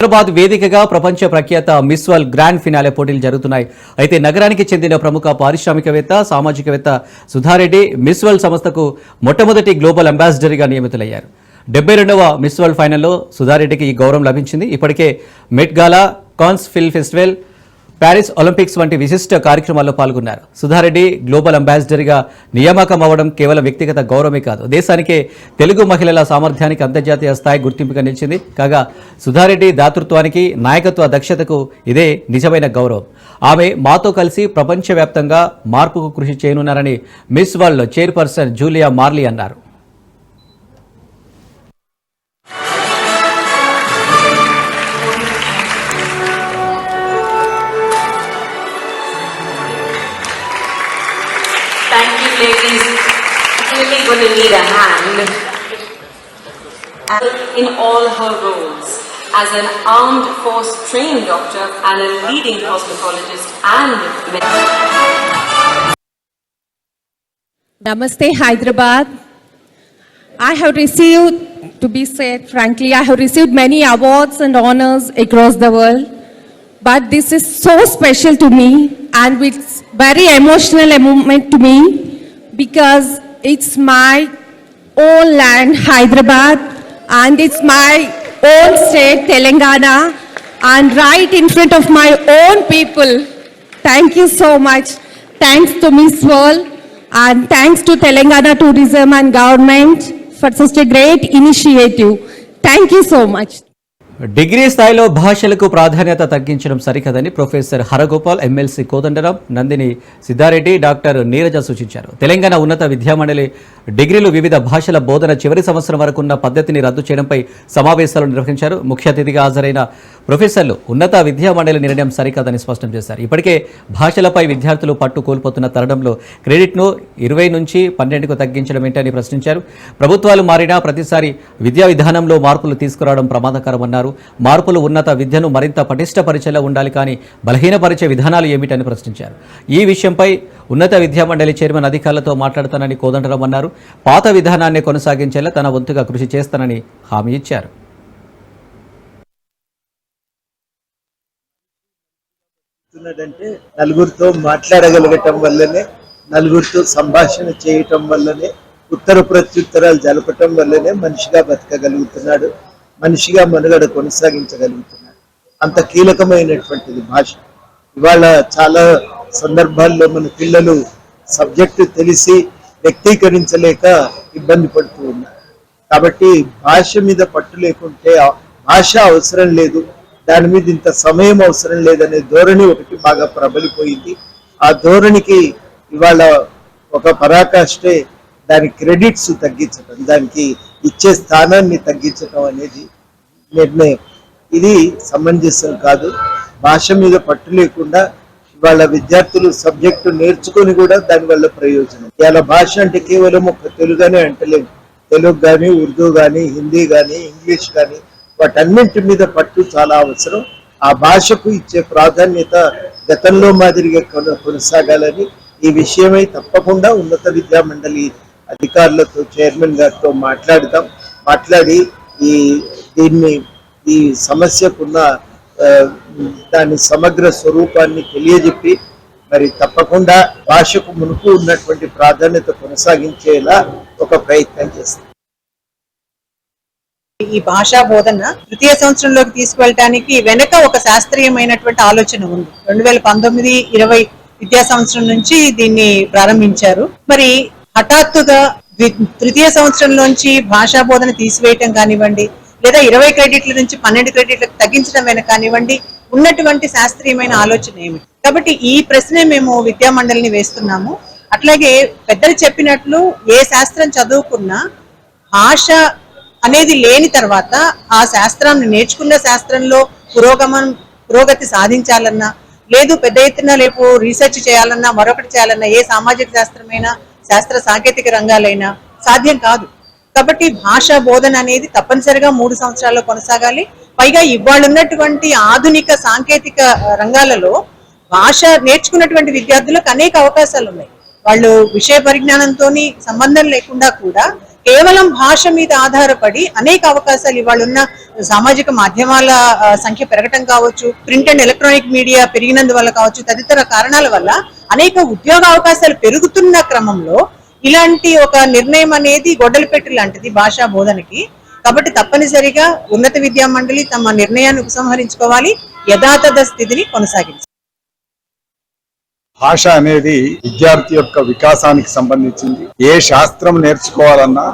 హైదరాబాద్ వేదికగా ప్రపంచ ప్రఖ్యాత మిస్ వరల్డ్ గ్రాండ్ ఫినాలే పోటీలు జరుగుతున్నాయి. అయితే నగరానికి చెందిన ప్రముఖ పారిశ్రామికవేత్త సామాజికవేత్త సుధారెడ్డి మిస్ వరల్డ్ సంస్థకు మొట్టమొదటి గ్లోబల్ అంబాసిడర్గా నియమితులయ్యారు. డెబ్బై రెండవ మిస్ వరల్డ్ ఫైనల్లో సుధారెడ్డికి ఈ గౌరవం లభించింది. ఇప్పటికే Met Gala Cannes film festival Paris Olympics వంటి విశిష్ట కార్యక్రమాల్లో పాల్గొన్నారు. సుధారెడ్డి గ్లోబల్ అంబాసిడర్గా నియామకం అవ్వడం కేవలం వ్యక్తిగత గౌరవమే కాదు. దేశానికే తెలుగు మహిళల సామర్థ్యానికి అంతర్జాతీయ స్థాయి గుర్తింపుగా నిలిచింది. కాగా సుధారెడ్డి దాతృత్వానికి నాయకత్వ దక్షతకు ఇదే నిజమైన గౌరవం. ఆమె మాతో కలిసి ప్రపంచవ్యాప్తంగా మార్పుకు కృషి చేయనున్నారని Miss World chairperson Julia Morley అన్నారు. Her roles as an armed force trained doctor and a leading cosmetologist and Namaste, Hyderabad. I have received, to be said frankly, I have received many awards and honors across the world. But this is so special to me and it's very emotional moment to me because it's my own land, Hyderabad, and it's my own state, Telangana, and right in front of my own people. Thank you so much. Thanks to Miss World and thanks to Telangana Tourism and government for such a great initiative. Thank you so much. Degree స్థాయిలో భాషలకు ప్రాధాన్యత తగ్గించడం సరికదని professor Haragopal MLC Kodandaram Nandini Siddareddy doctor Neeraja సూచించారు. తెలంగాణ ఉన్నత విద్యామండలి డిగ్రీలు వివిధ భాషల బోధన చివరి సంవత్సరం వరకున్న పద్ధతిని రద్దు చేయడంపై సమావేశాలు నిర్వహించారు. ముఖ్య అతిథిగా హాజరైన ప్రొఫెసర్లు ఉన్నత విద్యా మండలి నిర్ణయం సరికాదని స్పష్టం చేశారు. ఇప్పటికే భాషలపై విద్యార్థులు పట్టు కోల్పోతున్న తరుణంలో క్రెడిట్ను ఇరవై నుంచి పన్నెండుకు తగ్గించడం ఏంటని ప్రశ్నించారు. ప్రభుత్వాలు మారినా ప్రతిసారి విద్యా విధానంలో మార్పులు తీసుకురావడం ప్రమాదకరమన్నారు. మార్పులు ఉన్నత విద్యను మరింత పటిష్టపరిచేలా ఉండాలి కానీ బలహీనపరిచే విధానాలు ఏమిటని ప్రశ్నించారు. ఈ విషయంపై ఉన్నత విద్యామండలి చైర్మన్ అధికారులతో మాట్లాడతానని కోదండరాం అన్నారు పాత విధానాన్ని కొనసాగించేలా తన వంతుగా కృషి చేస్తానని హామీ ఇచ్చారు. చేస్తున్నాడంటే నలుగురితో మాట్లాడగలగటం వల్లనే నలుగురితో సంభాషణ చేయటం వల్లనే ఉత్తర ప్రత్యుత్తరాలు జరపటం వల్లనే మనిషిగా బతకగలుగుతున్నాడు మనిషిగా మనుగడ కొనసాగించగలుగుతున్నాడు. అంత కీలకమైనటువంటిది భాష. ఇవాళ చాలా సందర్భాల్లో మన పిల్లలు సబ్జెక్టు తెలిసి వ్యక్తీకరించలేక ఇబ్బంది పడుతూ ఉన్నారు. కాబట్టి భాష మీద పట్టు లేకుంటే భాష అవసరం లేదు. దాని మీద ఇంత సమయం అవసరం లేదనే ధోరణి ఒకటి బాగా ప్రబలిపోయింది. ఆ ధోరణికి ఇవాళ ఒక పరాకాష్టే దాని క్రెడిట్స్ తగ్గించడం దానికి ఇచ్చే స్థానాన్ని తగ్గించడం అనేది నిర్ణయం. ఇది సమంజసం కాదు. భాష మీద పట్టు లేకుండా ఇవాళ విద్యార్థులు సబ్జెక్టు నేర్చుకొని కూడా దానివల్ల ప్రయోజనం. ఇవాళ భాష అంటే కేవలం ఒక తెలుగునే అంటలేము తెలుగు కానీ ఉర్దూ కానీ హిందీ కానీ ఇంగ్లీష్ కానీ వాటన్నింటి మీద పట్టు చాలా అవసరం. ఆ భాషకు ఇచ్చే ప్రాధాన్యత గతంలో మాదిరిగా కొన- కొనసాగాలని ఈ విషయమై తప్పకుండా ఉన్నత విద్యా మండలి అధికారులతో చైర్మన్ గారితో మాట్లాడదాం. మాట్లాడి ఈ దీన్ని ఈ సమస్యకున్న దాని సమగ్ర స్వరూపాన్ని తెలియజెప్పి మరి తప్పకుండా భాషకు మునుపు ఉన్నటువంటి ప్రాధాన్యత కొనసాగించేలా ఒక ప్రయత్నం చేస్తాం. ఈ భాషా బోధన తృతీయ సంవత్సరంలోకి తీసుకువెళ్ళటానికి వెనక ఒక శాస్త్రీయమైనటువంటి ఆలోచన ఉంది. రెండు వేల పంతొమ్మిది ఇరవై విద్యా సంవత్సరం నుంచి దీన్ని ప్రారంభించారు. మరి హఠాత్తుగా తృతీయ సంవత్సరంలోంచి భాషా బోధన తీసివేయటం కానివ్వండి లేదా ఇరవై క్రెడిట్ల నుంచి పన్నెండు క్రెడిట్లకు తగ్గించడం వెనక కానివ్వండి ఉన్నటువంటి శాస్త్రీయమైన ఆలోచన ఏమిటి? కాబట్టి ఈ ప్రశ్నే మేము విద్యా మండలిని వేస్తున్నాము. అట్లాగే పెద్దలు చెప్పినట్లు ఏ శాస్త్రం చదువుకున్నా భాష అనేది లేని తర్వాత ఆ శాస్త్రాన్ని నేర్చుకున్న శాస్త్రంలో పురోగమనం పురోగతి సాధించాలన్నా లేదు పెద్ద ఎత్తున రేపు రీసెర్చ్ చేయాలన్నా మరొకటి చేయాలన్నా ఏ సామాజిక శాస్త్రమైనా శాస్త్ర సాంకేతిక రంగాలైనా సాధ్యం కాదు. కాబట్టి భాషా బోధన అనేది తప్పనిసరిగా మూడు సంవత్సరాల్లో కొనసాగాలి. పైగా ఇవాళ ఉన్నటువంటి ఆధునిక సాంకేతిక రంగాలలో భాష నేర్చుకున్నటువంటి విద్యార్థులకు అనేక అవకాశాలు ఉన్నాయి. వాళ్ళు విషయ పరిజ్ఞానంతో సంబంధం లేకుండా కూడా కేవలం భాష మీద ఆధారపడి అనేక అవకాశాలు ఇవాళ ఉన్న సామాజిక మాధ్యమాల సంఖ్య పెరగటం కావచ్చు ప్రింట్ అండ్ ఎలక్ట్రానిక్ మీడియా పెరిగినందువల్ల కావచ్చు తదితర కారణాల వల్ల అనేక ఉద్యోగ అవకాశాలు పెరుగుతున్న క్రమంలో ఇలాంటి ఒక నిర్ణయం అనేది గొడ్డలిపెట్టు లాంటిది భాషా బోధనకి. కాబట్టి తప్పనిసరిగా ఉన్నత విద్యా మండలి తమ నిర్ణయాన్ని ఉపసంహరించుకోవాలి యథాతథ స్థితిని కొనసాగించాలి. భాష అనేది విద్యార్థి యొక్క వికాసానికి సంబంధించింది. ఏ శాస్త్రం నేర్చుకోవాలన్నా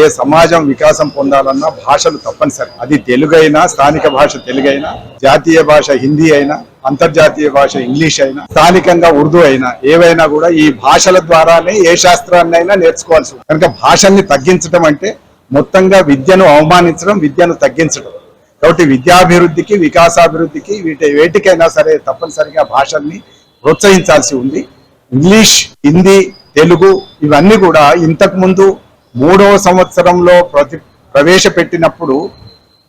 ఏ సమాజం వికాసం పొందాలన్నా భాషలు తప్పనిసరి. అది తెలుగైనా స్థానిక భాష తెలుగైనా జాతీయ భాష హిందీ అయినా అంతర్జాతీయ భాష ఇంగ్లీష్ అయినా స్థానికంగా ఉర్దూ అయినా ఏవైనా కూడా ఈ భాషల ద్వారానే ఏ శాస్త్రాన్ని అయినా నేర్చుకోవాల్సి కనుక భాషల్ని తగ్గించడం అంటే మొత్తంగా విద్యను అవమానించడం విద్యను తగ్గించడం కాబట్టి విద్యాభివృద్ధికి వికాసాభివృద్ధికి వీటి వేటికైనా సరే తప్పనిసరిగా భాషల్ని ప్రోత్సహించాల్సి ఉంది. ఇంగ్లీష్ హిందీ తెలుగు ఇవన్నీ కూడా ఇంతకుముందు మూడవ సంవత్సరంలో ప్రతి ప్రవేశపెట్టినప్పుడు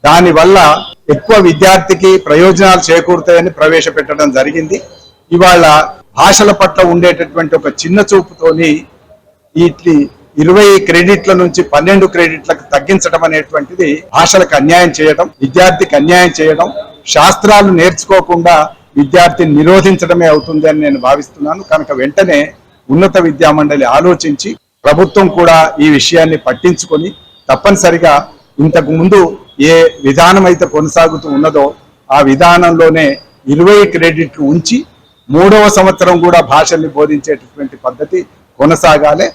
దానివల్ల ఎక్కువ విద్యార్థికి ప్రయోజనాలు చేకూరుతాయని ప్రవేశపెట్టడం జరిగింది. ఇవాళ భాషల పట్ల ఉండేటటువంటి ఒక చిన్న చూపుతోని వీటి ఇరవై క్రెడిట్ల నుంచి పన్నెండు క్రెడిట్లకు తగ్గించడం అనేటువంటిది భాషలకు అన్యాయం చేయడం విద్యార్థికి అన్యాయం చేయడం శాస్త్రాలు నేర్చుకోకుండా విద్యార్థిని నిరోధించడమే అవుతుంది అని నేను భావిస్తున్నాను. కనుక వెంటనే ఉన్నత విద్యా మండలి ఆలోచించి ప్రభుత్వం కూడా ఈ విషయాన్ని పట్టించుకొని తప్పనిసరిగా ఇంతకు ముందు ఏ విధానం అయితే కొనసాగుతూ ఉన్నదో ఆ విధానంలోనే ఇరవై క్రెడిట్లు ఉంచి మూడవ సంవత్సరం కూడా భాషల్ని బోధించేటటువంటి పద్ధతి కొనసాగాలి.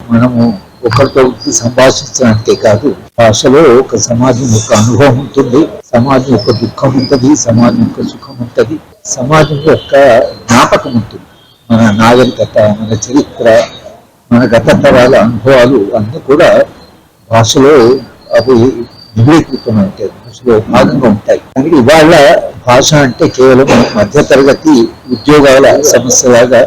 మనము ఒకరితో ఒకరికి సంభాషించడానికే కాదు భాషలో ఒక సమాజం యొక్క అనుభవం ఉంటుంది సమాజం యొక్క దుఃఖం ఉంటుంది సమాజం యొక్క సుఖం ఉంటుంది సమాజం యొక్క జ్ఞాపకం ఉంటుంది. మన నాగరికత మన చరిత్ర మన గత తరాల అనుభవాలు అన్నీ కూడా భాషలో అవి నిబిడీకృతమై ఉంటాయి భాషలో భాగంగా ఉంటాయి. కానీ ఇవాళ భాష అంటే కేవలం మధ్యతరగతి ఉద్యోగాల సమస్యలాగా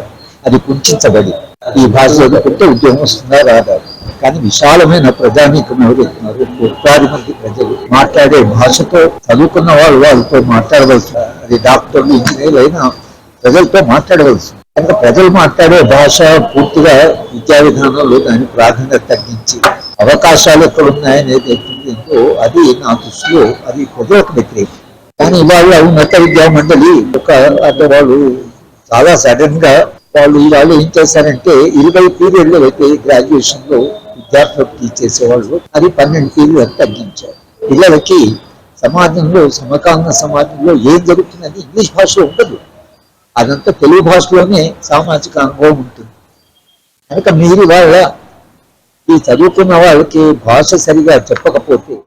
అది కుంచబడి ఈ భాష చదువుకుంటే ఉద్యోగం వస్తుందా రాదా? కానీ విశాలమైన ప్రజానీకం ఎవరుతున్నారు కోట్లాది మంది ప్రజలు మాట్లాడే భాషతో చదువుకున్న వాళ్ళు వాళ్ళతో మాట్లాడవలసి అది డాక్టర్లు ఇంజనీర్లు అయినా ప్రజలతో మాట్లాడవలసి కనుక ప్రజలు మాట్లాడే భాష పూర్తిగా విద్యా విధానంలో దాని ప్రాధాన్యత తగ్గించి అవకాశాలు ఎక్కడ ఉన్నాయనేది ఏంటో అది నా దృష్టిలో అది ప్రజలకు వ్యతిరేకం కానీ ఇవాళ ఉన్నత విద్యా మండలి ఒక అంటే వాళ్ళు చాలా సడన్గా వాళ్ళు ఇవాళ ఏం చేశారంటే ఇరవై పీరియడ్లు అయితే గ్రాడ్యుయేషన్లో విద్యార్థులకు టీచ్ చేసేవాళ్ళు. అది పన్నెండు పీరియడ్ తగ్గించారు. పిల్లలకి సమాజంలో సమకాలీన సమాజంలో ఏం జరుగుతున్నది ఇంగ్లీష్ భాషలో ఉండదు. అదంతా తెలుగు భాషలోనే సామాజిక అనుభవం ఉంటుంది. కనుక మీరు వాళ్ళ ఈ చదువుకున్న వాళ్ళకి భాష సరిగా చెప్పకపోతే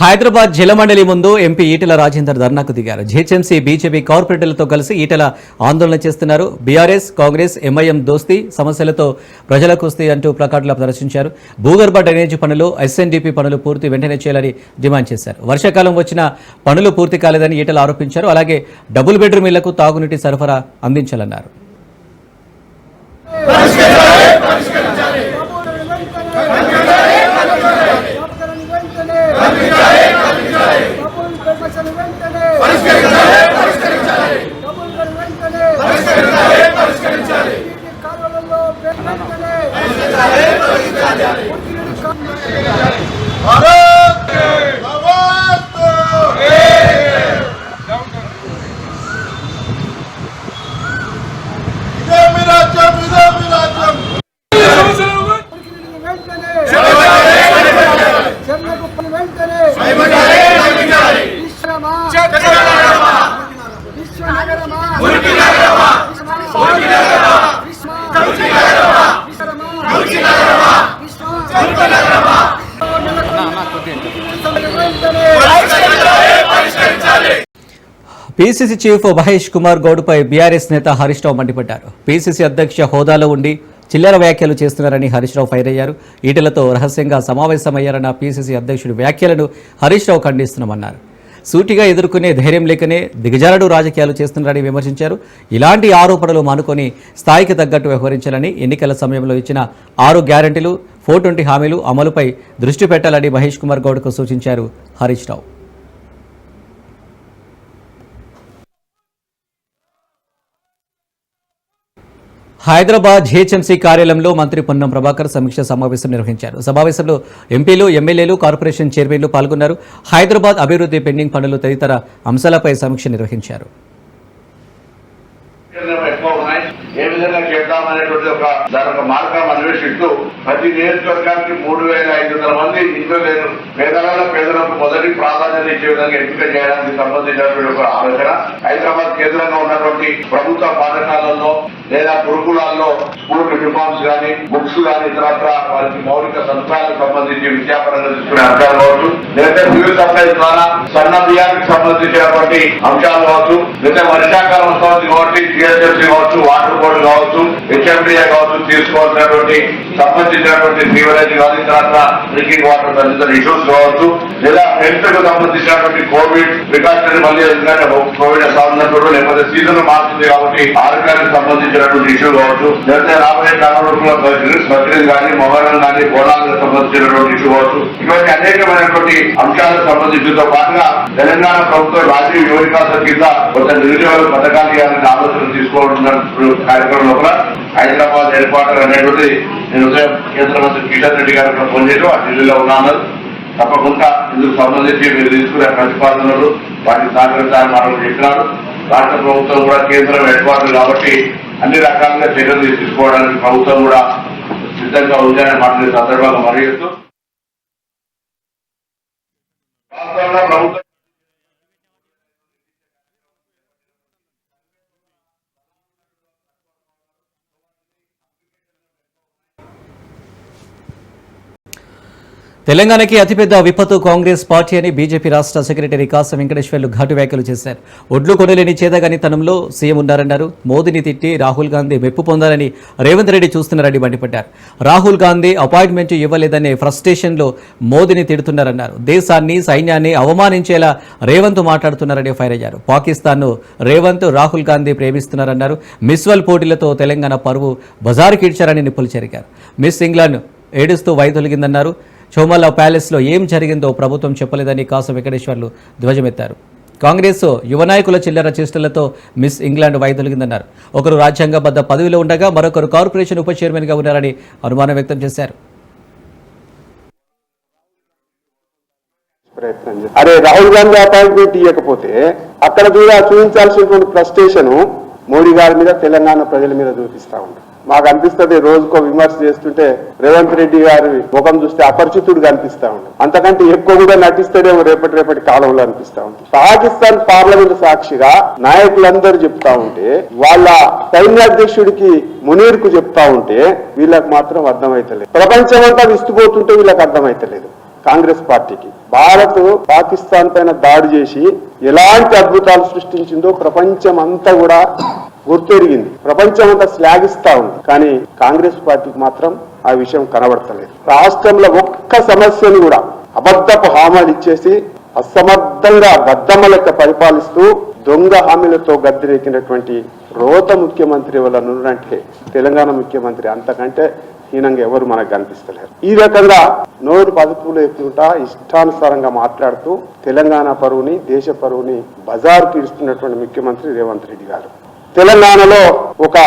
హైదరాబాద్ జలమండలి ముందు ఎంపీ ఈటెల రాజేందర్ ధర్నాకు దిగారు. జిహెచ్ఎంసీ బీజేపీ కార్పొరేటర్లతో కలిసి ఈటెల ఆందోళన చేస్తున్నారు. బీఆర్ఎస్ కాంగ్రెస్ ఎంఐఎం దోస్తీ సమస్యలతో ప్రజలకు వస్తే అంటూ ప్లకార్డులు ప్రదర్శించారు. భూగర్భ డ్రైనేజీ పనులు ఎస్ఎన్డీపీ పనులు పూర్తి వెంటనే చేయాలని డిమాండ్ చేశారు. వర్షాకాలం వచ్చిన పనులు పూర్తి కాలేదని ఈటెల ఆరోపించారు. అలాగే డబుల్ బెడ్రూమ్ ఇళ్ళకు తాగునీటి సరఫరా అందించాలన్నారు. ভারত పీసీసీ చీఫ్ మహేష్ కుమార్ గౌడ్పై బీఆర్ఎస్ నేత హరీష్ రావు మండిపడ్డారు. పీసీసీ అధ్యక్ష హోదాలో ఉండి చిల్లర వ్యాఖ్యలు చేస్తున్నారని హరీష్ రావు ఫైర్ అయ్యారు. ఈటలతో రహస్యంగా సమావేశమయ్యారన్న పీసీసీ అధ్యక్షుడి వ్యాఖ్యలను హరీష్ రావు ఖండిస్తున్నామన్నారు. సూటిగా ఎదుర్కొనే ధైర్యం లేకనే దిగజారుడు రాజకీయాలు చేస్తున్నారని విమర్శించారు. ఇలాంటి ఆరోపణలు మానుకొని స్థాయికి తగ్గట్టు వ్యవహరించాలని ఎన్నికల సమయంలో ఇచ్చిన ఆరు గ్యారంటీలు ఫోర్ ట్వంటీ హామీలు అమలుపై దృష్టి పెట్టాలని మహేష్ కుమార్ గౌడ్కు సూచించారు హరీష్ రావు. హైదరాబాద్ జిహెచ్ఎంసీ కార్యాలయంలో మంత్రి పొన్నం ప్రభాకర్ సమీక్ష సమావేశం నిర్వహించారు. సమావేశంలో ఎంపీలు ఎమ్మెల్యేలు కార్పొరేషన్ చైర్మన్లు పాల్గొన్నారు. హైదరాబాద్ అభివృద్ధి పెండింగ్ పనులు తదితర అంశాలపై సమీక్ష నిర్వహించారు. ఏ విధంగా చేద్దామనేటువంటి ఒక దాని ఒక మార్గం అన్వేషిస్తూ ప్రతి నియోజకవర్గానికి మూడు వేల ఐదు వందల మంది ఇంట్లో లేరు పేదలలో పేదలకు మొదటి ప్రాధాన్యత ఇచ్చే విధంగా ఎంపిక చేయడానికి సంబంధించినటువంటి ఒక ఆలోచన. హైదరాబాద్ కేంద్రంగా ఉన్నటువంటి ప్రభుత్వ పాఠశాలల్లో లేదా గురుకులాల్లో స్కూల్ యూనిఫామ్స్ కానీ బుక్స్ కానీ ఇతరత్ర వారికి మౌలిక సదుపాయాలకు సంబంధించి విద్యాపరంగా తీసుకునే అంశాలు కావచ్చు. లేదా సివిల్ సప్లైస్ ద్వారా సన్న బియ్యానికి సంబంధించినటువంటి అంశాలు కావచ్చు. లేదా వర్షాకాలం వస్తుంది కాబట్టి జిఎస్ఎఫ్సి కావచ్చు వాటర్ బోర్డు కావచ్చు హెచ్ఎండిఏ కావచ్చు తీసుకోవాల్సినటువంటి సంబంధించినటువంటి సీవరేజ్ కానీ ఇతరత్ర డ్రింకింగ్ వాటర్ తదితర ఇష్యూస్ కావచ్చు. లేదా హెల్త్కు సంబంధించి సంబంధించినటువంటి కోవిడ్ ప్రికాషనరీ మళ్ళీ ఎందుకంటే కోవిడ్ సాధనప్పుడు లేకపోతే సీజన్ మారుతుంది కాబట్టి ఆరోగ్యానికి సంబంధించినటువంటి ఇష్యూ కావచ్చు. లేకపోతే రాబోయే కాలంలో బక్రీద్ కానీ మొహరం కానీ బోనాలకు సంబంధించినటువంటి ఇష్యూ కావచ్చు. ఇటువంటి అనేకమైనటువంటి అంశాలకు సంబంధించినతో పాటుగా తెలంగాణ ప్రభుత్వం రాజీవ్ యువవికాసం కింద కొంత నిరుద్యోగ పథకాలు ఇవ్వాలని ఆలోచన తీసుకోవడం కార్యక్రమం లోపల హైదరాబాద్ హెడ్ క్వార్టర్ అనేటువంటి నేను కేంద్ర మంత్రి కిషన్ రెడ్డి గారు ఫోన్ చేయడం ఆ ఢిల్లీలో ఉన్నాను తప్పకుండా ఇందుకు సంబంధించి మీరు తీసుకునే ప్రతిపాదనలు వాటిని సహకరించాలని మనం చెప్పినారు. రాష్ట్ర ప్రభుత్వం కూడా కేంద్రం ఏర్పాటు కాబట్టి అన్ని రకాలుగా చర్యలు తీసుకోవడానికి ప్రభుత్వం కూడా సిద్ధంగా ఉందని మాట్లాడే సందర్భంగా మరియు ప్రభుత్వం తెలంగాణకి అతిపెద్ద విపత్తు కాంగ్రెస్ పార్టీ అని బీజేపీ రాష్ట్ర సెక్రటరీ కాసం వెంకటేశ్వర్లు ఘాటు వ్యాఖ్యలు చేశారు. ఒడ్లు కొనలేని చేతగానితనంలో సీఎం ఉన్నారన్నారు. మోదీని తిట్టి రాహుల్ గాంధీ మెప్పు పొందాలని రేవంత్ రెడ్డి చూస్తున్నారని మండిపడ్డారు. రాహుల్ గాంధీ అపాయింట్మెంట్ ఇవ్వలేదనే ఫ్రస్ట్రేషన్లో మోదీని తిడుతున్నారన్నారు. దేశాన్ని సైన్యాన్ని అవమానించేలా రేవంత్ మాట్లాడుతున్నారని ఫైర్ అయ్యారు. పాకిస్తాన్ను రేవంత్ రాహుల్ గాంధీ ప్రేమిస్తున్నారన్నారు. మిస్వల్ పోటీలతో తెలంగాణ పరువు బజారుకి ఇడ్చారని నిప్పులు చెరిగారు. మిస్ ఇంగ్లాండ్ ఏడుస్తూ వైదొలిగిందన్నారు. చౌమల్లా ప్యాలెస్లో ఏం జరిగిందో ప్రభుత్వం చెప్పలేదని కాసు వెంకటేశ్వర్లు ధ్వజమెత్తారు. కాంగ్రెస్ యువ నాయకుల చిల్లర చేష్టలతో మిస్ ఇంగ్లాండ్ వైదొలిగిందన్నారు ఒకరు రాజ్యాంగబద్ధ పదవిలో ఉండగా మరొకరు కార్పొరేషన్ ఉప చైర్మన్గా ఉన్నారని అనుమానం వ్యక్తం చేశారు. అరే రాహుల్ గాంధీ అపాయింట్మెంట్ ఇవ్వకపోతే అక్కడ కూడా చూపించాల్సినటువంటి ఫ్రస్ట్రేషన్ మోడీ గారి మీద తెలంగాణ ప్రజల మీద చూపిస్తా ఉంటారు మాకు అనిపిస్తుంది రోజుకో విమర్శ చేస్తుంటే రేవంత్ రెడ్డి గారి ముఖం చూస్తే అపరిచితుడు కనిపిస్తా ఉంటాడు అంతకంటే ఎక్కువ కూడా నటిస్తేనేమో రేపటి రేపటి కాలంలో అనిపిస్తా ఉంటుంది పాకిస్తాన్ పార్లమెంట్ సాక్షిగా నాయకులందరూ చెప్తా ఉంటే వాళ్ళ సైన్యాధ్యక్షుడికి మునీర్కు చెప్తా ఉంటే వీళ్ళకి మాత్రం అర్థమైతలేదు. ప్రపంచం అంతా విస్తుపోతుంటే వీళ్ళకి అర్థమైతలేదు. కాంగ్రెస్ పార్టీకి. భారత్ పాకిస్తాన్ పైన దాడి చేసి ఎలాంటి అద్భుతాలు సృష్టించిందో ప్రపంచం అంతా కూడా గుర్తెరిగింది. ప్రపంచం అంతా శ్లాఘిస్తా ఉంది. కానీ కాంగ్రెస్ పార్టీకి మాత్రం ఆ విషయం కనబడతలేదు. రాష్ట్రంలో ఒక్క సమస్యను కూడా అబద్ధపు హామీలు ఇచ్చేసి అసమర్థంగా బద్దమ్మ లెక్క పరిపాలిస్తూ దొంగ హామీలతో గద్దెరెక్కినటువంటి రోత ముఖ్యమంత్రి వల్ల నున్నంటే తెలంగాణ ముఖ్యమంత్రి అంతకంటే హీనంగా ఎవరు మనకు కనిపిస్తలేరు. ఈ రకంగా నోరు పదుపులు ఎక్కుంటా ఇష్టానుసారంగా మాట్లాడుతూ తెలంగాణ పరువుని దేశ పరువుని బజారు తీరుస్తున్నటువంటి ముఖ్యమంత్రి రేవంత్ రెడ్డి గారు. తెలంగాణలో ఒక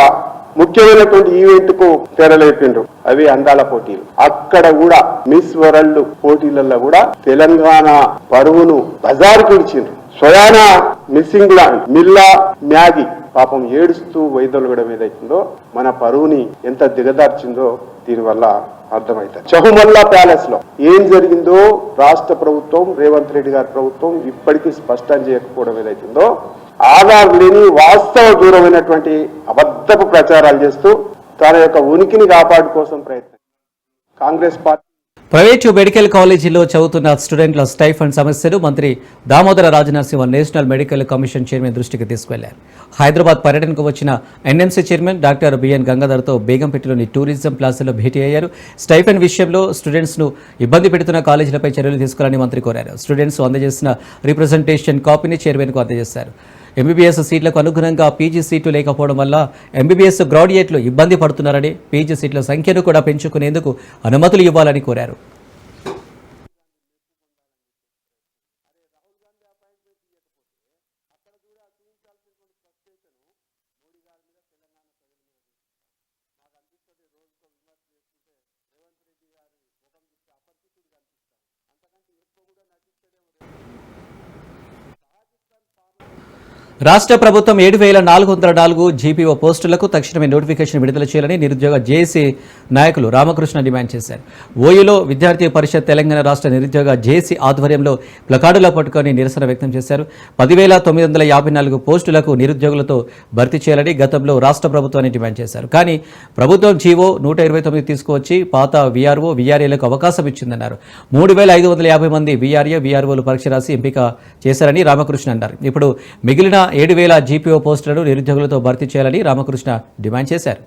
ముఖ్యమైనటువంటి ఈవెంట్కు తెరలేపిండ్రు. అవి అందాల పోటీలు. అక్కడ కూడా మిస్ వరల్డ్ పోటీలలో కూడా తెలంగాణ పరువును బజార్ ఇచ్చిండ్రు స్వయాన మిస్ ఇంగ్లాండ్ మిల్లా మ్యాగీ పాపం ఏడుస్తూ వైదొలగడం ఏదైతుందో మన పరువుని ఎంత దిగదార్చిందో దీనివల్ల అర్థమవుతుంది చహుమల్లా ప్యాలెస్లో ఏం జరిగిందో రాష్ట్ర ప్రభుత్వం రేవంత్ రెడ్డి గారి ప్రభుత్వం ఇప్పటికీ స్పష్టం చేయకపోవడం ఏదైతుందో ఆధార్ లేని వాస్తవ దూరమైనటువంటి అబద్ధపు ప్రచారాలు చేస్తూ తన యొక్క ఉనికిని కాపాడు కోసం ప్రయత్నం కాంగ్రెస్ పార్టీ ప్రైవేటు మెడికల్ కాలేజీలో చదువుతున్న స్టూడెంట్ల స్టైఫండ్ సమస్యను మంత్రి Damodara Rajanarasimha national medical commission chairman దృష్టికి తీసుకెళ్ళారు. హైదరాబాద్ పర్యటనకు వచ్చిన ఎన్ఎంసీ చైర్మన్ డాక్టర్ బిఎన్ గంగాధర్తో బేగంపేటలోని టూరిజం ప్లాజాలో భేటీ అయ్యారు. స్టైఫండ్ విషయంలో స్టూడెంట్స్ను ఇబ్బంది పెడుతున్న కాలేజీలపై చర్యలు తీసుకోవాలని మంత్రి కోరారు. స్టూడెంట్స్ అందజేసిన రిప్రజెంటేషన్ కాపీని చైర్మన్కు అందజేశారు. ఎంబీబీఎస్ సీట్లకు అనుగుణంగా పీజీ సీట్లు లేకపోవడం వల్ల ఎంబీబీఎస్ గ్రాడ్యుయేట్లు ఇబ్బంది పడుతున్నారని పీజీ సీట్ల సంఖ్యను కూడా పెంచుకునేందుకు అనుమతులు ఇవ్వాలని కోరారు. రాష్ట్ర ప్రభుత్వం ఏడు వేల నాలుగు వందల నాలుగు జీపీఓ పోస్టులకు తక్షణమే నోటిఫికేషన్ విడుదల చేయాలని నిరుద్యోగ జేఏసీ నాయకులు రామకృష్ణ డిమాండ్ చేశారు. ఓయూలో విద్యార్థి పరిషత్ తెలంగాణ రాష్ట్ర నిరుద్యోగ జేఏసీ ఆధ్వర్యంలో ప్లకార్డుల పట్టుకొని నిరసన వ్యక్తం చేశారు. పదివేల తొమ్మిది వందల యాభై నాలుగు పోస్టులకు నిరుద్యోగులతో భర్తీ చేయాలని గతంలో రాష్ట్ర ప్రభుత్వాన్ని డిమాండ్ చేశారు. కానీ ప్రభుత్వం జీవో నూట ఇరవై తొమ్మిది తీసుకువచ్చి పాత వీఆర్ఓ వీఆర్ఏలకు అవకాశం ఇచ్చిందన్నారు. మూడు వేల ఐదు వందల యాభై మంది వీఆర్ఏ వీఆర్ఓలు పరీక్ష రాసి ఎంపిక చేశారని రామకృష్ణ అన్నారు. ఇప్పుడు మిగిలిన ఏడు వేల జీపీఓ పోస్టులను నిరుద్యోగులతో భర్తీ చేయాలని రామకృష్ణ డిమాండ్ చేశారు.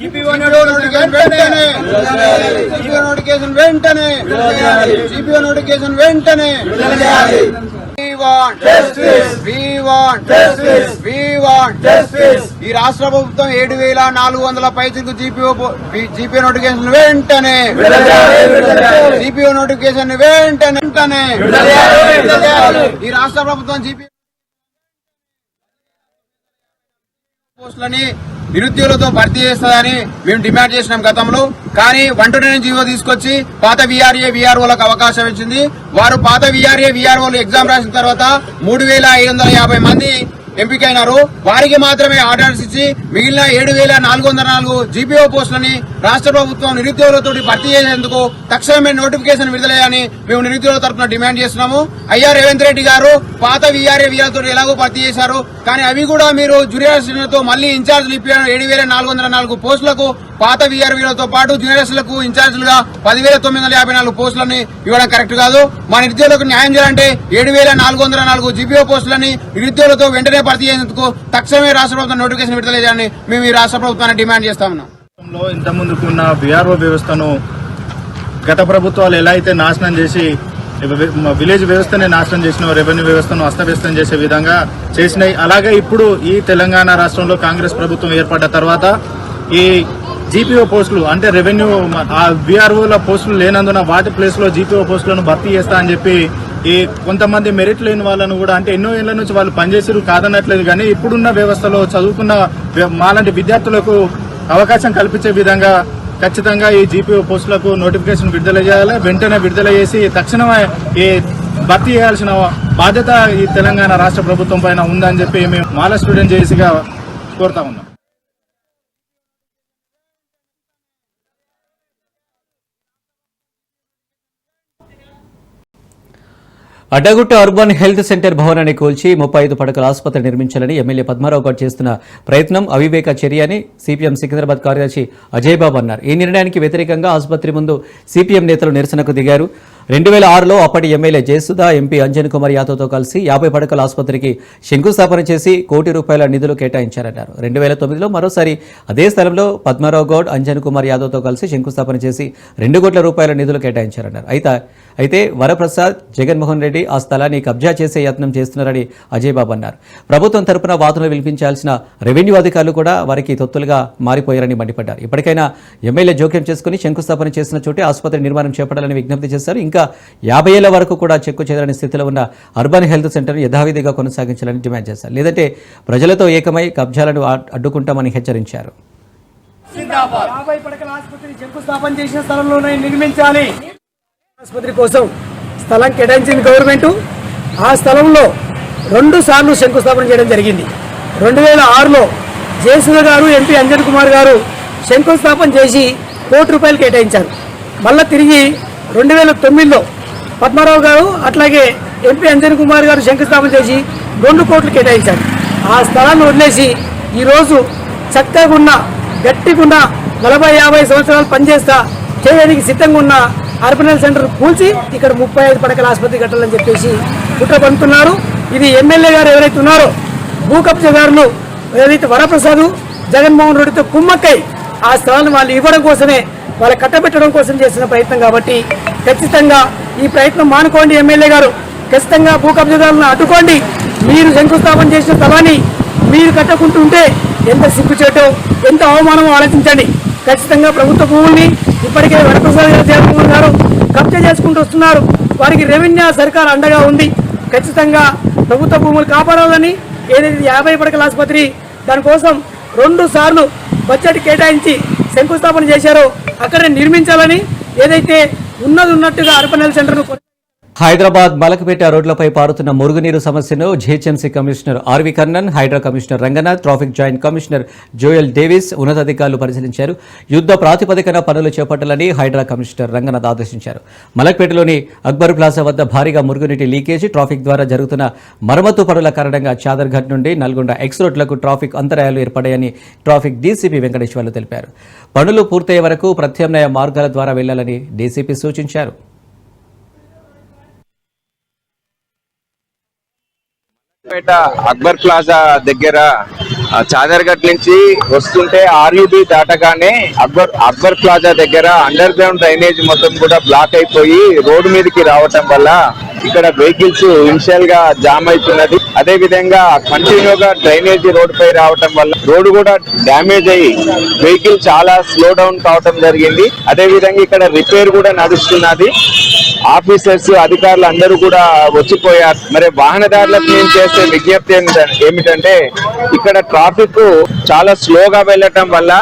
జీపీఓ నోటిఫికేషన్ వెంటనే. జీపీఓ నోటిఫికేషన్ వెంటనే. ఈ రాష్ట్ర ప్రభుత్వం ఏడు వేల నాలుగు వందల పైసలకు జీపీఓ జీపీఓ నోటిఫికేషన్ వెంటనే. జీపీఓ నోటిఫికేషన్ వెంటనే. వెంటనే ఈ రాష్ట్ర ప్రభుత్వం జీపీ పోస్టులని నిరుద్యోగులతో భర్తీ చేస్తుందని మేము డిమాండ్ చేసినాం గతంలో. కానీ వన్ టు జీవో తీసుకొచ్చి పాత విఆర్ఏ విఆర్ఓలకు అవకాశం ఇచ్చింది. వారు పాత విఆర్ఏ విఆర్ఓలు ఎగ్జామ్ రాసిన తర్వాత మూడు వేల ఐదు వందల యాభై మంది ఎంపికైనారు. వారికి మాత్రమే ఆర్డర్స్ ఇచ్చి మిగిలిన ఏడు వేల నాలుగు వందల నాలుగు జీపీఓ పోస్టులని రాష్ట్ర ప్రభుత్వం నిరుద్యోగులతో భర్తీ చేసేందుకు తక్షణమే నోటిఫికేషన్ విడుదలయ్యని మేము నిరుద్యోగుల తరఫున డిమాండ్ చేస్తున్నాము. అయ్యా రేవంత్ రెడ్డి గారు పాత వీఆర్ఏ వీఆర్తో ఎలాగో భర్తీ చేశారు. కానీ అవి కూడా మీరు జూనియర్స్తో మళ్ళీ ఇన్ఛార్జ్లు ఇప్పారు. ఏడు వేల నాలుగు వందల నాలుగు పోస్టులకు పాత వీఆర్వీలతో పాటు జూనియర్స్లకు ఇన్ఛార్జీలుగా పదివేల తొమ్మిది వందల యాభై నాలుగు పోస్టులని ఇవ్వడం కరెక్ట్ కాదు. మా నిరుద్యోగులకు న్యాయం చేయాలంటే ఏడు వేల నాలుగు వందల నాలుగు జీపీఓ పోస్టులని నిరుద్యోగులతో వెంటనే భర్తీ చేసేందుకు తక్షణమే రాష్ట్ర ప్రభుత్వం నోటిఫికేషన్ విడుదల చేయాలని మేము ఈ రాష్ట్ర ప్రభుత్వాన్ని డిమాండ్ చేస్తా ఉన్నాం. రాష్ట్రంలో వ్యవస్థను గత ప్రభుత్వాలు ఎలా అయితే నాశనం చేసి విలేజ్ వ్యవస్థని నాశనం చేసిన రెవెన్యూ వ్యవస్థను అస్తవ్యస్తం చేసే విధంగా చేసినాయి. అలాగే ఇప్పుడు ఈ తెలంగాణ రాష్ట్రంలో కాంగ్రెస్ ప్రభుత్వం ఏర్పడ్డ తర్వాత ఈ జీపీఓ పోస్టులు అంటే రెవెన్యూ ఆ విఆర్ఓల పోస్టులు లేనందున వాటి ప్లేస్లో జీపీఓ పోస్టులను భర్తీ చేస్తా అని చెప్పి ఈ కొంతమంది మెరిట్ లేని వాళ్ళను కూడా అంటే ఎన్నో ఏళ్ళ నుంచి వాళ్ళు పనిచేసారు కాదనట్లేదు కానీ ఇప్పుడున్న వ్యవస్థలో చదువుకున్న మాలాంటి విద్యార్థులకు అవకాశం కల్పించే విధంగా ఖచ్చితంగా ఈ జీపీఓ పోస్టులకు నోటిఫికేషన్ విడుదల చేయాలి. వెంటనే విడుదల చేసి తక్షణమే ఈ భర్తీ చేయాల్సిన బాధ్యత ఈ తెలంగాణ రాష్ట్ర ప్రభుత్వం పైన ఉందని చెప్పి మేము మాల స్టూడెంట్ చేసిగా కోరుతా ఉన్నాం. అడ్డగుట్ట అర్బన్ హెల్త్ సెంటర్ భవనాన్ని కూల్చి ముప్పై ఐదు పడకల ఆసుపత్రి నిర్మించాలని ఎమ్మెల్యే పద్మారావు గారు చేస్తున్న ప్రయత్నం అవివేక చర్య అని సిపిఎం సికింద్రాబాద్ కార్యదర్శి అజయ్ బాబు అన్నారు. ఈ నిర్ణయానికి వ్యతిరేకంగా ఆసుపత్రి ముందు సిపిఎం నేతలు నిరసనకు దిగారు. రెండు వేల ఆరులో అప్పటి ఎమ్మెల్యే జయసుధా ఎంపీ అంజన్ కుమార్ యాదవ్తో కలిసి యాభై పడకల ఆసుపత్రికి శంకుస్థాపన చేసి కోటి రూపాయల నిధులు కేటాయించారన్నారు. రెండు వేల తొమ్మిదిలో మరోసారి అదే స్థలంలో పద్మారావు గౌడ్ అంజన్ కుమార్ యాదవ్తో కలిసి శంకుస్థాపన చేసి రెండు కోట్ల రూపాయల నిధులు కేటాయించారన్నారు. అయితే అయితే వరప్రసాద్ జగన్మోహన్ రెడ్డి ఆ స్థలాన్ని కబ్జా చేసే యత్నం చేస్తున్నారని అజయ్ బాబు అన్నారు. ప్రభుత్వం తరపున వాదనలు వినిపించాల్సిన రెవెన్యూ అధికారులు కూడా వారికి తొత్తులుగా మారిపోయారని మండిపడ్డారు. ఇప్పటికైనా ఎమ్మెల్యే జోక్యం చేసుకుని శంకుస్థాపన చేసిన చోటే ఆసుపత్రి నిర్మాణం చేపట్టాలని విజ్ఞప్తి చేశారు. ఇంకా యాభై ఏళ్ళ వరకు కూడా చెక్కు చెదరని స్థితిలో ఉన్న అర్బన్ హెల్త్ సెంటర్ యథావిధిగా కొనసాగించాలని డిమాండ్ చేశారు. లేదంటే ప్రజలతో ఏకమై కబ్జాలను అడ్- అడ్డుకుంటామని హెచ్చరించారు. యాభై పడకల ఆసుపత్రి శంకుస్థాపన చేసిన స్థలంలోనే నిర్మించాలి. ఆసుపత్రి కోసం స్థలం కేటాయించింది గవర్నమెంట్. ఆ స్థలంలో రెండు సార్లు శంకుస్థాపన చేయడం జరిగింది. రెండు వేల ఆరులో జయసుధ గారు ఎంపీ అంజన్ కుమార్ గారు శంకుస్థాపన చేసి కోటి రూపాయలు కేటాయించారు. మళ్ళీ తిరిగి రెండు వేల తొమ్మిదిలో పద్మారావు గారు అట్లాగే ఎంపీ అంజన్ కుమార్ గారు శంకుస్థాపన చేసి రెండు కోట్లు కేటాయించారు. ఆ స్థలాన్ని వదిలేసి ఈరోజు చక్కగా ఉన్న గట్టిగా ఉన్న నలభై యాభై సంవత్సరాలు పనిచేస్తా చేయడానికి సిద్ధంగా ఉన్న అర్బనల్ సెంటర్ కూల్చి ఇక్కడ ముప్పై ఐదు పడకల ఆసుపత్రి కట్టాలని చెప్పేసి కుట్ర పంపుతున్నారు ఇది ఎమ్మెల్యే గారు ఎవరైతే ఉన్నారో భూ కబ్జాదారులు ఏదైతే వరప్రసాద్ జగన్మోహన్ రెడ్డితో కుమ్మక్కై ఆ స్థలాన్ని వాళ్ళు ఇవ్వడం కోసమే వాళ్ళ కట్టబెట్టడం కోసం చేసిన ప్రయత్నం కాబట్టి ఖచ్చితంగా ఈ ప్రయత్నం మానుకోండి ఎమ్మెల్యే గారు. ఖచ్చితంగా భూ కబ్జాదారులను అడ్డుకోండి. మీరు శంకుస్థాపన చేసిన స్థలాన్ని మీరు కట్టకుంటుంటే ఎంత సిగ్గుచేటో ఎంత అవమానమో ఆలోచించండి. ఖచ్చితంగా ప్రభుత్వ భూముల్ని ఇప్పటికే వరప్రసాద్ గారు జగన్మోహన్ గారు కబ్జా చేసుకుంటూ వస్తున్నారు. వారికి రెవెన్యూ సర్కార్ అండగా ఉంది. ఖచ్చితంగా ప్రభుత్వ భూములు కాపాడాలని ఏదైతే యాభై పడకల ఆసుపత్రి దానికోసం రెండు సార్లు బడ్జెట్ కేటాయించి శంకుస్థాపన చేశారో అక్కడే నిర్మించాలని ఏదైతే ఉన్నది ఉన్నట్టుగా అర్బన్ హెల్త్ సెంటర్ను హైదరాబాద్ మలకపేట రోడ్లపై పారుతున్న మురుగునీరు సమస్యను GHMC commissioner R V Karnan HYDRAA commissioner Ranganath traffic joint commissioner Joel Davis ఉన్నతాధికారులు పరిశీలించారు. యుద్ధ ప్రాతిపదికన పనులు చేపట్టాలని హైడ్రా కమిషనర్ రంగనాథ్ ఆదేశించారు. మలక్పేటలోని అక్బర్ ప్లాజా వద్ద భారీగా మురుగునీటి లీకేజ్ ట్రాఫిక్ ద్వారా జరుగుతున్న మరమ్మతు పనుల కారణంగా చాదర్ఘట్ నుండి నల్గొండ ఎక్స్ రోడ్లకు ట్రాఫిక్ అంతరాయాలు ఏర్పడాయని ట్రాఫిక్ డీసీపీ వెంకటేశ్వర్లు తెలిపారు. పనులు పూర్తయ్యే వరకు ప్రత్యామ్నాయ మార్గాల ద్వారా వెళ్ళాలని డీసీపీ సూచించారు. పేట అక్బర్ ప్లాజా దగ్గర ఆ, చాదర్ఘట్ నుంచి వస్తుంటే ఆర్యుబి దాటగానే అక్బర్ అక్బర్ ప్లాజా దగ్గర అండర్ గ్రౌండ్ డ్రైనేజ్ మొత్తం కూడా బ్లాక్ అయిపోయి రోడ్డు మీదకి రావటం వల్ల ఇక్కడ వెహికల్స్ ఇనిషియల్గా జామ్ అవుతున్నది. అదే విధంగా కంటిన్యూగా డ్రైనేజ్ రోడ్ పై రావటం వల్ల రోడ్డు కూడా డ్యామేజ్ అయ్యి వెహికల్ చాలా స్లో డౌన్ కావటం జరిగింది. అదే విధంగా ఇక్కడ రిపేర్ కూడా నడుస్తున్నది. ఆఫీసర్స్ అధికారులు అందరూ కూడా వచ్చిపోయారు. మరి వాహనదారులకు మేము చేసే విజ్ఞప్తి ఏమిటంటే ఇక్కడ ట్రాఫిక్ చాలా స్లోగా వెళ్ళటం వల్ల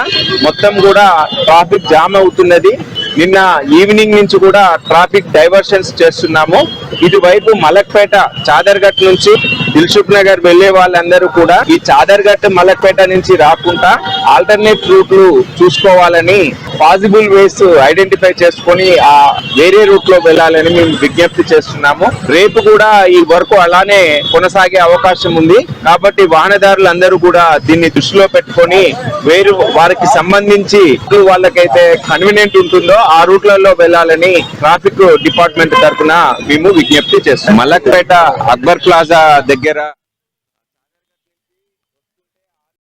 మొత్తం కూడా ట్రాఫిక్ జామ్ అవుతున్నది. నిన్న ఈవినింగ్ నుంచి కూడా ట్రాఫిక్ డైవర్షన్స్ చేస్తున్నాము. ఇటువైపు మలక్పేట చాదర్ఘట్ నుంచి దిల్సుఖ్ నగర్ వెళ్ళే వాళ్ళందరూ కూడా ఈ చాదర్ఘట్ మలక్పేట నుంచి రాకుండా ఆల్టర్నేట్ రూట్లు చూసుకోవాలని పాసిబుల్ వేస్ ఐడెంటిఫై చేసుకొని ఆ వేరే రూట్లో వెళ్ళాలని మేము విజ్ఞప్తి చేస్తున్నాము. రేపు కూడా ఈ వర్క్ అలానే కొనసాగే అవకాశం ఉంది. కాబట్టి వాహనదారులు అందరూ కూడా దీన్ని దృష్టిలో పెట్టుకొని వేరు వారికి సంబంధించి వాళ్ళకైతే కన్వీనియంట్ ఉంటుందో ఆ రూట్లలో వెళ్ళాలని ట్రాఫిక్ డిపార్ట్మెంట్ తరఫున మేము విజ్ఞప్తి చేస్తాం మల్లక్పేట అక్బర్ ప్లాజా దగ్గర